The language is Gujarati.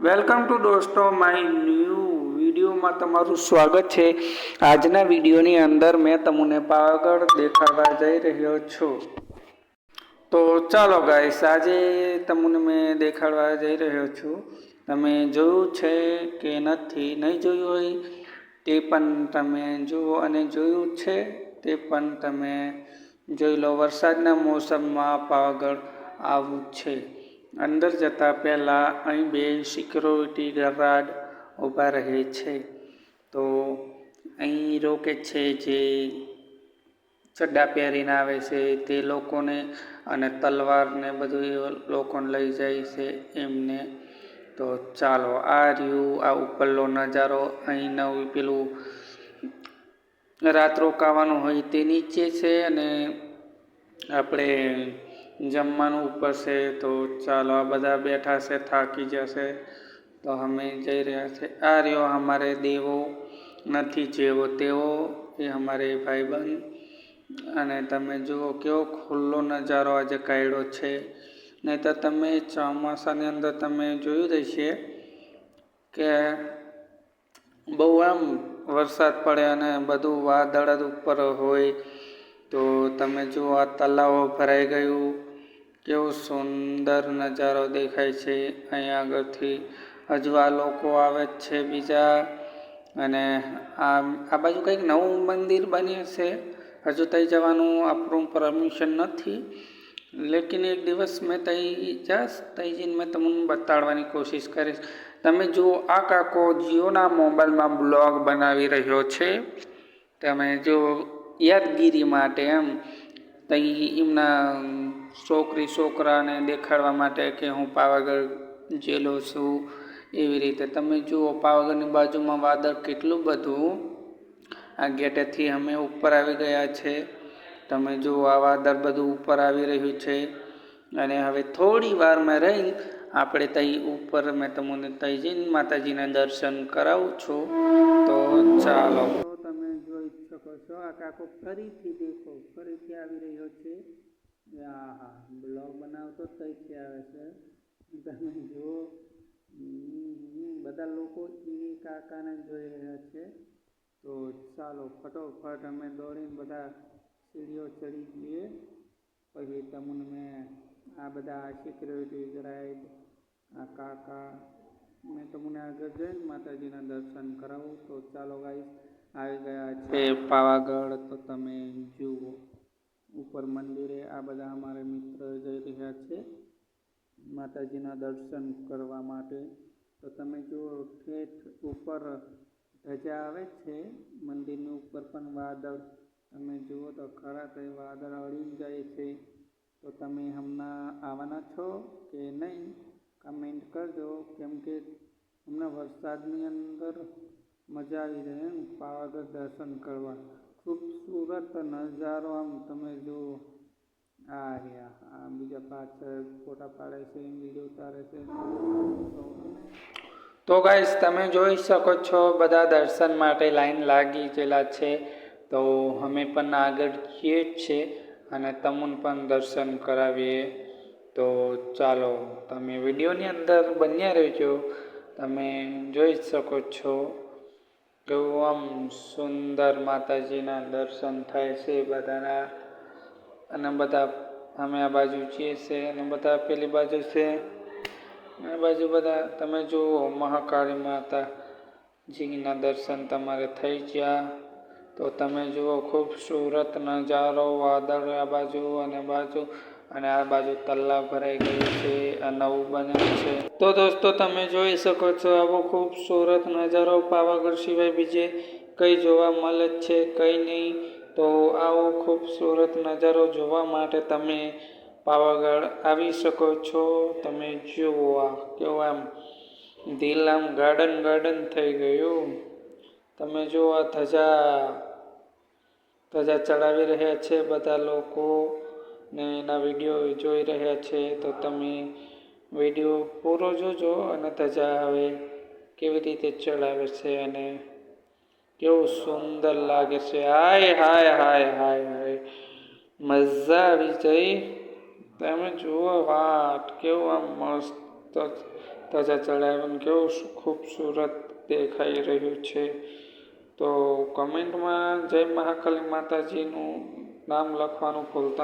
વેલકમ ટુ દોસ્તો, માય ન્યૂ વિડીયોમાં તમારું સ્વાગત છે. આજના વિડીયોની અંદર મેં તમને પાવાગઢ દેખાડવા જઈ રહ્યો છું. તો ચાલો ગાઈસ આજે તમને મેં દેખાડવા જઈ રહ્યો છું. તમે જોયું છે કે નથી, નહીં જોયું હોય, તે પણ તમે જુઓ અને જોયું છે, તે પણ તમે જોઈ લો. વરસાદના મોસમમાં પાવાગઢ આવું છે. અંદર જતાં પહેલાં અહીં બે સિક્યોરિટી ગાર્ડ ઊભા રહે છે. તો અહીં રોકે છે જે ચડ્ડા પહેરીને આવે છે તે લોકોને અને તલવારને બધું લોકોને લઈ જાય છે એમને. તો ચાલો, આ રહ્યું આ ઉપરનો નજારો. અહીં નવું પેલું રાત રોકાવાનું હોય તે નીચે છે અને આપણે જમવાનું ઉપર છે, તો ચાલો આ બધા બેઠા છે, થાકી જશે. તો અમે જઈ રહ્યા છે. આ રહ્યો અમારે દેવો નથી જેવો તેવો, એ અમારે ભાઈબંધ. અને તમે જુઓ કેવો ખુલ્લો નજારો આજે કાઢ્યો છે. નહીં તો તમે ચોમાસાની અંદર તમે જોયું રહેશે કે બહુ આમ વરસાદ પડે અને બધું વાદળ ઉપર હોય. તો તમે જુઓ આ તલાવો ભરાઈ ગયું. કેવો સુંદર નજારો દેખાય છે. અહીંયા આગળથી હજુ લોકો આવે જ છે બીજા. અને આ આ બાજુ કંઈક નવું મંદિર બન્યું છે. હજુ ત્યાં જવાનું આપણું પરમિશન નથી. લેકિન એક દિવસ મેં ત્યાં જઈશ ત્યાં જઈને મેં તમને બતાડવાની કોશિશ કરીશ. તમે જુઓ, આ કાકો જીઓના મોબાઈલમાં બ્લોગ બનાવી રહ્યો છે. તમે જો યાદગીરી માટે એમ ત્યાં એમના છોકરી, છોકરાને દેખાડવા માટે કે હું પાવાગઢ જેલો છું, એવી રીતે. તમે જુઓ, પાવાગઢની બાજુમાં વાદળ કેટલું બધું આ ગેટેથી અમે ઉપર આવી ગયા છે. તમે જુઓ, આ વાદળ બધું ઉપર આવી રહ્યું છે. અને હવે થોડી વારમાં રહી, આપણે ત્યાં ઉપર, મેં તમને ત્યાં જઈને માતાજીના દર્શન કરાવું છું. તો ચાલો. તમે જોઈ શકો છો, આ કાકો ફરીથી દેખો, ફરીથી આવી રહ્યો છે. બનાવતો થઈ આવે છે તમે જુઓ બધા લોકો એ કાકાને જોઈ રહ્યા છે. તો ચાલો ફટોફટ અમે દોડીને બધા સીડીઓ ચડી જઈએ. પછી તમને મેં આ બધા સિક્યુરિટી ગાર્ડ આ કાકા, મેં તમને આગળ જઈને માતાજીના દર્શન કરાવું. તો ચાલો ગાઈસ આવી ગયા છે પાવાગઢ. તો તમે જુઓ. ઉપર મંદિરે આ બધા અમારા મિત્ર જઈ રહ્યા છે. માતાજીના દર્શન કરવા માટે. તો તમે જુઓ, ઠેઠ ઉપર ધજા આવે છે. મંદિરની ઉપર પણ વાદળ. તમે જુઓ તો ખરા તે વાદળ અડી જાય છે. તો તમે હમણાં આવવાના છો કે નહીં? કમેન્ટ કરજો. કેમ કે હમણાં વરસાદની અંદર મજા આવી જાય પાવાગઢ દર્શન કરવા. ખૂબસૂરત નજારો આમ તમે જો આ રહ્યા. આ બીજા પાછળ ફોટા પાડે છે, વીડિયો ઉતારે છે. તો ગાઈસ તમે જોઈ શકો છો, બધા દર્શન માટે લાઈન લાગી ગયેલા છે. તો અમે પણ આગળ જઈએ જ છે અને તમને પણ દર્શન કરાવીએ. તો ચાલો, તમે વિડીયોની અંદર બન્યા રહેજો. તમે જોઈ શકો છો. કેવું આમ સુંદર માતાજીના દર્શન થાય છે બધાના. અને બધા અમે આ બાજુ છીએ છે અને બધા પેલી બાજુ છે. આ બાજુ બધા તમે જુઓ મહાકાળી માતાજીના દર્શન તમારે થઈ ગયા. તો તમે જુઓ ખૂબસૂરત નજારો, વાદળ આ બાજુ અને બાજુ. અને આ બાજુ તલ્લા ભરાઈ ગયું છે, આ નવું બન્યું છે. તો દોસ્તો, તમે જોઈ શકો છો આવો ખૂબસૂરત નજારો પાવાગઢ સિવાય બીજે કંઈ જોવા મળે જ છે, કંઈ નહીં. તો આવો ખૂબસૂરત નજારો જોવા માટે તમે પાવાગઢ આવી શકો છો. તમે જુઓ આ કેવું આમ દિલ આમ ગાર્ડન ગાર્ડન થઈ ગયું. તમે જુઓ આ ધજા ધજા ચડાવી રહ્યા છે બધા લોકો. ને એના વીડિયો જોઈ રહ્યા છે, તો તમે વીડિયો પૂરો જોજો અને ધજા હવે કેવી રીતે ચડાવે છે અને કેવું સુંદર લાગે છે. હાય હાય હાય હાય હાય. મજા આવી જઈ તમે જુઓ વાટ કેવું આમ મસ્ત ધજા ચડાવીને કેવું ખૂબસૂરત દેખાઈ રહ્યું છે. તો કમેન્ટમાં જય મહાકાલી માતાજીનું નામ લખવાનું ભૂલતા